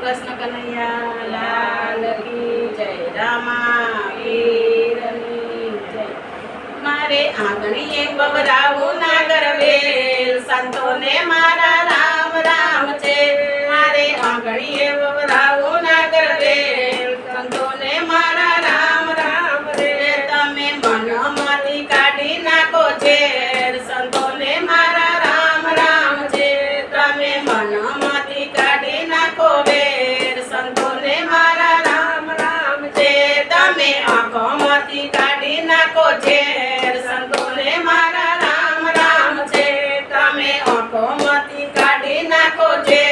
કૃષ્ણ કનૈયા લાલ કી જય રામા પીરની જય. મારે આંગણીએ બવરાવું ના ગરવેલ સંતોને મારા રામ રામ છે. કાઢી નાખો છે સંતોને મારા રામ રામ છે. તમે આંખોમાંથી કાઢી નાખો છે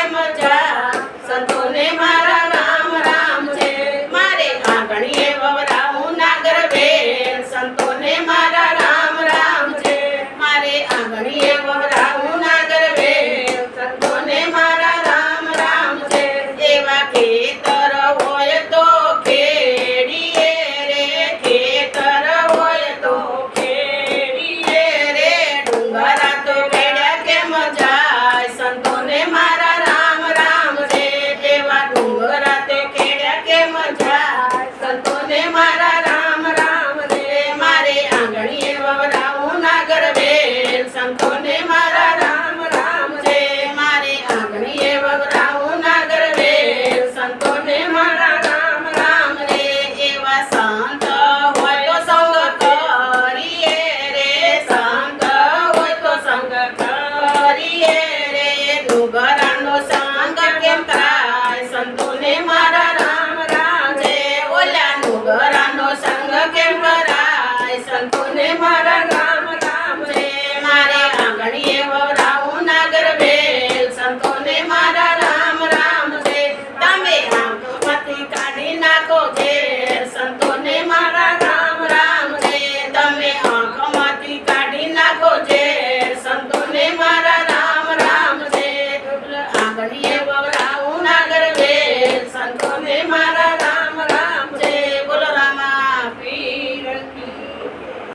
I'm a Dad.